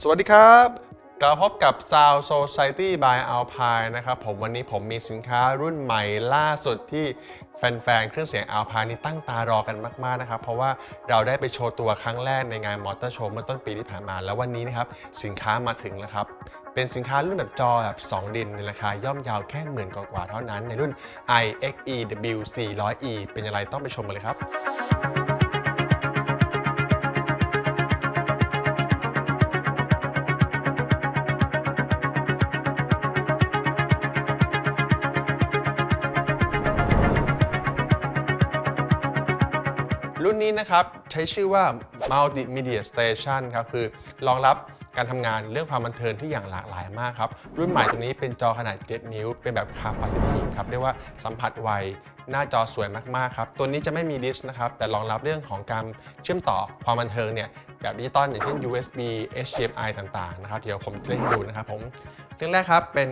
สวัสดีครับกลับพบกับ Sound Society by Alpine นะครับผมวันนี้ผมมีสินค้ารุ่นใหม่ล่าสุดที่แฟนๆ เครื่องเสียง Alpine นี่ตั้งตารอกันมากๆนะครับเพราะว่าเราได้ไปโชว์ตัวครั้งแรกในงานมอเตอร์โชว์เมื่อต้นปีที่ผ่านมา แล้ววันนี้นะครับสินค้ามาถึงแล้วครับเป็นสินค้ารุ่นแบบจอแบบ 2 ดินในราคาย่อมยาวแค่หมื่นกว่าๆเท่านั้น ในรุ่น iXEW 400E เป็นอย่างไรต้องไปชมกันเลยครับ รุ่นนี้นะครับ ใช้ชื่อว่า Multimedia Station ครับ คือรองรับการทำงานเรื่องความบันเทิงที่อย่างหลากหลายมากครับ รุ่นใหม่ตัวนี้เป็นจอขนาด 7 นิ้ว เป็นแบบ Capacitive ครับ เรียกว่าสัมผัสไวหน้าจอสวยมากๆครับ ตัวนี้จะไม่มีดิสก์นะครับ แต่รองรับเรื่องของการเชื่อมต่อความบันเทิงเนี่ยแบบดิจิตอลอย่างเช่น USB HDMI ต่างๆนะครับ เดี๋ยวผมจะให้ดูนะครับผมเรื่องแรกครับเป็น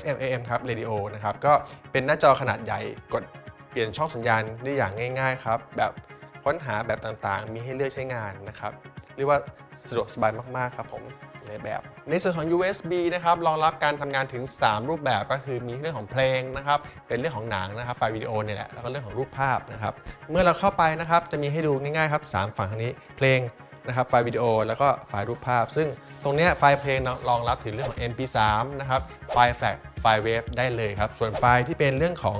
FM AM ครับ Radio นะครับ ก็เป็นหน้าจอขนาดใหญ่กดเปลี่ยนช่องสัญญาณได้อย่างง่าย ๆ ครับ แบบ ค้นหาแบบต่างๆ มีให้เลือกใช้งานนะครับเรียกว่าสะดวกสบายมากๆครับผมในแบบในส่วนของ USB นะครับรองรับการทำงานถึง 3 รูปแบบก็คือมีเรื่องของเพลงนะครับเป็นเรื่องของหนังนะครับไฟล์วิดีโอเนี่ยแหละแล้วก็เรื่องของรูปภาพนะครับเมื่อเราเข้าไปนะครับจะมีให้ดูง่ายๆครับสามฝั่งทางนี้เพลงนะครับไฟล์วิดีโอแล้วก็ไฟล์รูปภาพ ซึ่งตรงเนี้ยไฟล์เพลงรองรับถึงเรื่องของ MP3 นะครับไฟล์แฟลชไฟล์เวฟได้เลยครับส่วนไฟล์ที่เป็นเรื่องของ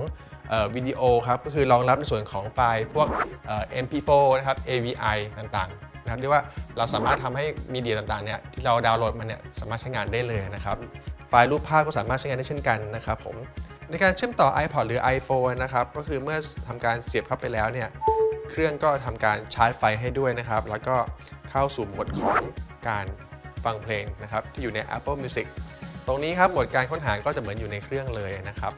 วิดีโอครับก็คือรองรับในส่วนของไฟล์พวก MP4 นะครับ AVI ต่างๆนะครับเรียกว่าเราสามารถทำให้มีเดียต่างๆเนี่ยที่เราดาวน์โหลดมาเนี่ยสามารถใช้งานได้เลยนะครับไฟล์รูปภาพก็สามารถใช้งานได้เช่นกันนะครับผมในการเชื่อมต่อ iPod หรือ iPhone นะครับก็คือเมื่อทำการเสียบเข้าไปแล้วเนี่ยเครื่องก็ทำการชาร์จไฟให้ด้วยนะครับ แล้วก็เข้าสู่โหมดของการฟังเพลงนะครับที่อยู่ใน Apple Music ตรงนี้ครับโหมดการค้นหาก็จะเหมือนอยู่ในเครื่องเลยนะครับ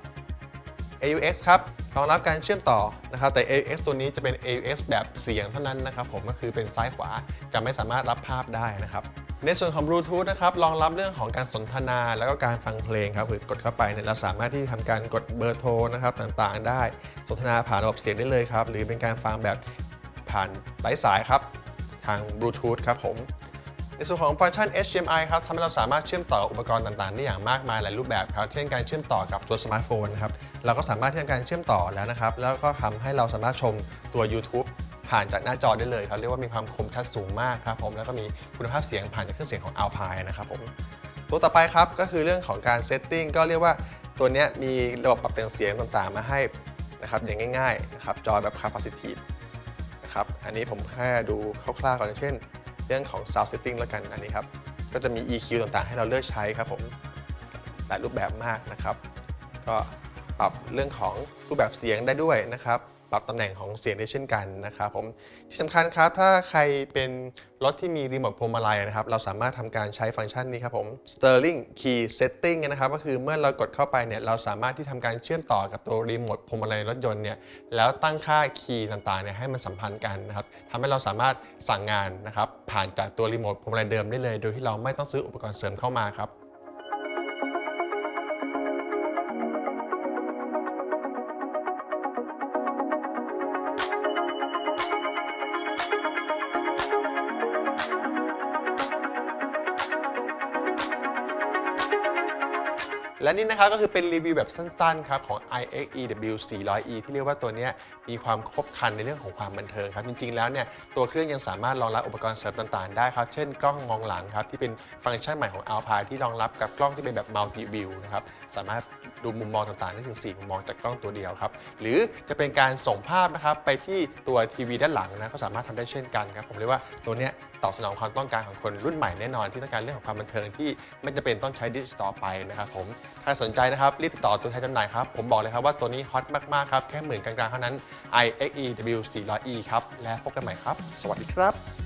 AUX ครับรองรับการเชื่อมต่อนะครับแต่ AUX ตัวนี้จะเป็น AUX แบบเสียงเท่านั้นนะครับผมก็คือเป็นซ้ายขวาจะไม่สามารถรับภาพได้นะครับในส่วนของ Bluetooth นะครับรองรับเรื่องของการสนทนาแล้วก็การฟังเพลงครับคือกดเข้าไปเนี่ยเราสามารถที่ทำการกดเบอร์โทรนะครับต่างๆ ได้สนทนาผ่านระบบเสียงได้เลยครับหรือเป็นการฟังแบบผ่านไร้สายครับทาง Bluetooth ครับผม ในส่วนของฟังก์ชัน HDMI ครับทำให้เราสามารถเชื่อมต่ออุปกรณ์ต่างๆ ได้อย่างมากมายหลายรูปแบบครับเช่นการเชื่อมต่อกับตัวสมาร์ทโฟนครับเราก็สามารถที่จะการเชื่อมต่อแล้วนะครับ แล้วก็ทำให้เราสามารถชมตัว YouTube ผ่านจากหน้าจอได้เลยครับเรียกว่ามีความคมชัดสูงมากครับผมแล้วก็มีคุณภาพเสียงผ่านจากเครื่องเสียงของ Alpine นะครับผมตัวต่อไปครับก็คือเรื่องของการเซตติ้งก็เรียกว่าตัวนี้มีระบบปรับแต่งเสียงต่างๆ มาให้นะครับอย่างง่ายๆนะครับจอแบบ capacitive นะครับอันนี้ผมแค่ดูคร่าวๆก่อนเช่น เรื่องของ sound setting แล้วกันอันนี้ครับ ก็จะมี EQ ต่างๆ ให้เราเลือกใช้ครับผมหลายรูปแบบมากนะครับ ก็ปรับเรื่องของรูปแบบเสียงได้ด้วยนะครับ ปรับตำแหน่งของเสียงได้เช่นกันนะครับผมที่สำคัญครับถ้าใครเป็นรถที่มีรีโมทพวงมาลัยนะครับเราสามารถทำการใช้ฟังก์ชันนี้ครับผม Sterling Key Setting นะครับก็คือเมื่อเรากดเข้าไปเนี่ยเราสามารถที่ทำการเชื่อมต่อกับตัวรีโมทพวงมาลัยรถยนต์เนี่ยแล้วตั้งค่าคีย์ต่างๆเนี่ยให้มันสัมพันธ์กันนะครับทำให้เราสามารถสั่งงานนะครับผ่านจากตัวรีโมทพวงมาลัยเดิมได้เลย โดยที่เราไม่ต้องซื้ออุปกรณ์เสริมเข้ามาครับ และนี่นะครับก็คือเป็นรีวิวแบบสั้นๆครับของ iXEW 400E ที่เรียกว่าตัวนี้มีความครบครันในเรื่องของความบันเทิงครับจริงๆแล้วเนี่ยตัวเครื่องยังสามารถรองรับอุปกรณ์เสริมต่างๆ ได้ครับ เช่นกล้องมองหลังครับที่เป็นฟังก์ชันใหม่ของ Alpine ที่รองรับกับกล้องที่เป็นแบบ Multi View นะครับสามารถ ดูมุมมองต่างๆ ได้ถึง 4 มุมมองจากกล้องตัวเดียวครับ หรือจะเป็นการส่งภาพนะครับไปที่ตัวทีวีด้านหลังนะก็สามารถทำได้เช่นกันครับผมเรียกว่าตัวเนี้ยตอบสนองความต้องการของคนรุ่นใหม่แน่นอนที่ต้องการเรื่องของความบันเทิงที่ไม่จำเป็นต้องใช้ดิจิตอลไปนะครับผมถ้าสนใจนะครับรีบติดต่อตัวแทนจำหน่ายครับผมบอกเลยครับว่าตัวนี้ฮอตมากๆครับแค่หมื่นกลางๆเท่านั้น iXEW 400E ครับและพบกันใหม่ครับ สวัสดีครับ